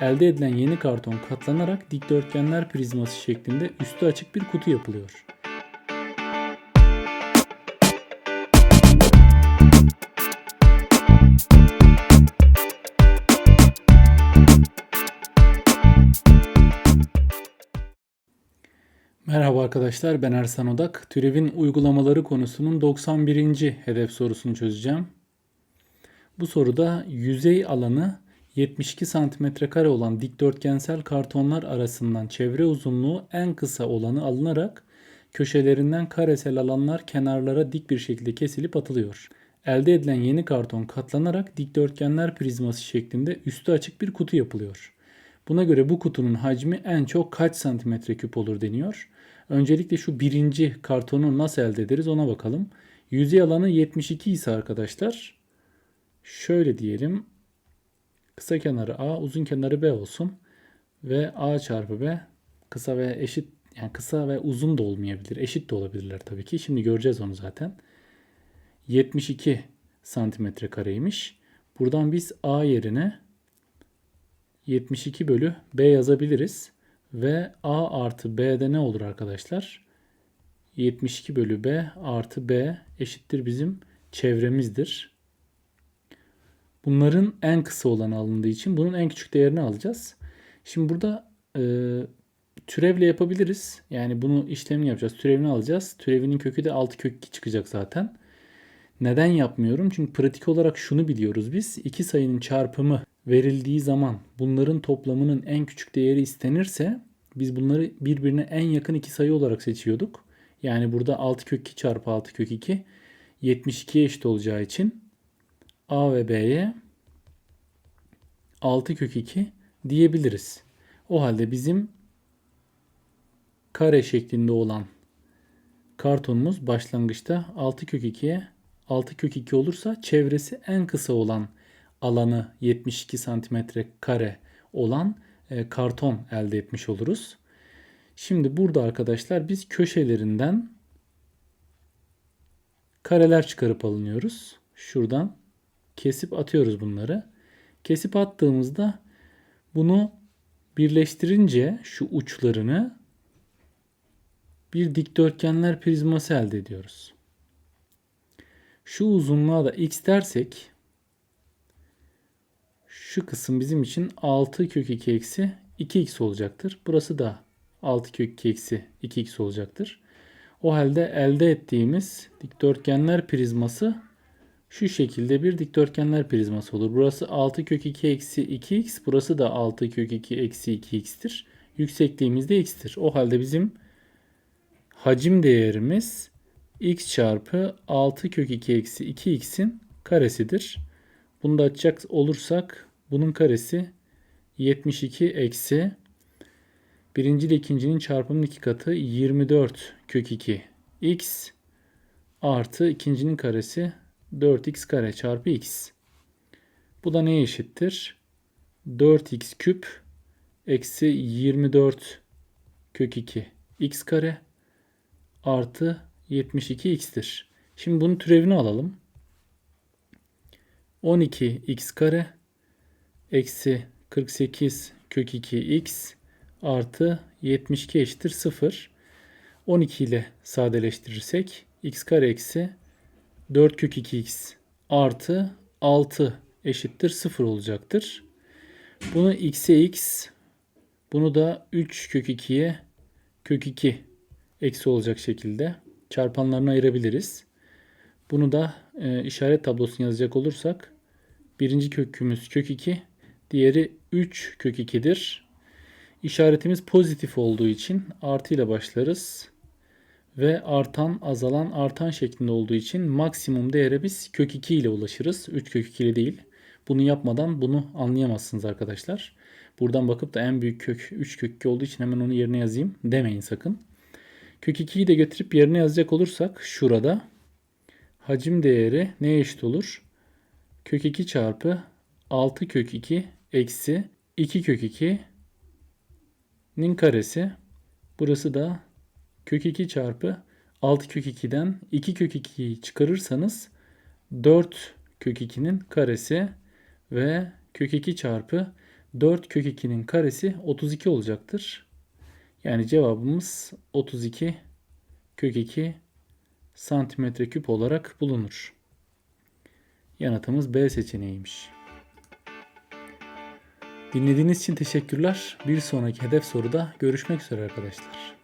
Elde edilen yeni karton katlanarak dikdörtgenler prizması şeklinde üstü açık bir kutu yapılıyor. Merhaba arkadaşlar ben Ersan Odak. Türevin uygulamaları konusunun 91. hedef sorusunu çözeceğim. Bu soruda yüzey alanı 72 cm olan dikdörtgensel kartonlar arasından çevre uzunluğu en kısa olanı alınarak köşelerinden karesel alanlar kenarlara dik bir şekilde kesilip atılıyor. Elde edilen yeni karton katlanarak dikdörtgenler prizması şeklinde üstü açık bir kutu yapılıyor. Buna göre bu kutunun hacmi en çok kaç santimetre küp olur deniyor. Öncelikle şu birinci kartonu nasıl elde ederiz ona bakalım. Yüzey alanı 72 ise arkadaşlar şöyle diyelim. Kısa kenarı A, uzun kenarı B olsun. Ve A çarpı B kısa ve eşit yani kısa ve uzun da olmayabilir. Eşit de olabilirler tabii ki. Şimdi göreceğiz onu zaten. 72 santimetre kareymiş. Buradan biz A yerine 72 bölü B yazabiliriz. Ve A artı B'de ne olur arkadaşlar? 72 bölü B artı B eşittir bizim çevremizdir. Bunların en kısa olanı alındığı için bunun en küçük değerini alacağız. Şimdi burada e, türevle yapabiliriz. Yani bunu işlemini yapacağız. Türevini alacağız. Türevinin kökü de 6 kök 2 çıkacak zaten. Neden yapmıyorum? Çünkü pratik olarak şunu biliyoruz biz. İki sayının çarpımı verildiği zaman bunların toplamının en küçük değeri istenirse biz bunları birbirine en yakın iki sayı olarak seçiyorduk. Yani burada 6 kök 2 çarpı 6 kök 2 72'ye eşit olacağı için A ve B'ye 6 kök 2 diyebiliriz. O halde bizim kare şeklinde olan kartonumuz başlangıçta 6 kök 2'ye 6 kök 2 olursa çevresi en kısa olan alanı 72 santimetre kare olan e, karton elde etmiş oluruz. Şimdi burada arkadaşlar biz köşelerinden kareler çıkarıp alınıyoruz. Şuradan kesip atıyoruz bunları. Kesip attığımızda bunu birleştirince şu uçlarını bir dikdörtgenler prizması elde ediyoruz. Şu uzunluğa da x dersek şu kısım bizim için 6 kök 2 eksi 2x olacaktır. Burası da 6 kök 2 eksi 2x olacaktır. O halde elde ettiğimiz dikdörtgenler prizması şu şekilde bir dikdörtgenler prizması olur. Burası 6 kök 2 eksi 2x. Burası da 6 kök 2 eksi 2x'tir. Yüksekliğimiz de x'tir. O halde bizim hacim değerimiz x çarpı 6 kök 2 eksi 2x'in karesidir. Bunu da açacak olursak bunun karesi 72 eksi birinci ile ikincinin çarpımının iki katı 24 kök 2 x artı ikincinin karesi 4x kare çarpı x. Bu da neye eşittir? 4x küp eksi 24 kök 2 x kare artı 72x'tir. Şimdi bunun türevini alalım. 12x kare eksi 48 kök 2x artı 72 eşittir 0. 12 ile sadeleştirirsek x kare eksi 4 kök 2x artı 6 eşittir 0 olacaktır. Bunu x'e x bunu da 3 kök 2'ye kök 2 eksi olacak şekilde çarpanlarına ayırabiliriz. Bunu da e, işaret tablosuna yazacak olursak birinci kökümüz kök 2 diğeri 3 kök 2'dir. İşaretimiz pozitif olduğu için artı ile başlarız ve artan azalan artan şeklinde olduğu için maksimum değere biz kök 2 ile ulaşırız. 3 kök 2 ile değil. Bunu yapmadan bunu anlayamazsınız arkadaşlar. Buradan bakıp da en büyük kök 3 kök 2 olduğu için hemen onu yerine yazayım demeyin sakın. Kök 2'yi de getirip yerine yazacak olursak şurada hacim değeri neye eşit olur? Kök 2 çarpı 6 kök 2 eksi 2 kök 2'nin karesi. Burası da kök 2 çarpı 6 kök 2'den 2 kök 2'yi çıkarırsanız 4 kök 2'nin karesi ve kök 2 çarpı 4 kök 2'nin karesi 32 olacaktır. Yani cevabımız 32 kök 2 santimetre küp olarak bulunur. Yanıtımız B seçeneğiymiş. Dinlediğiniz için teşekkürler. Bir sonraki hedef soruda görüşmek üzere arkadaşlar.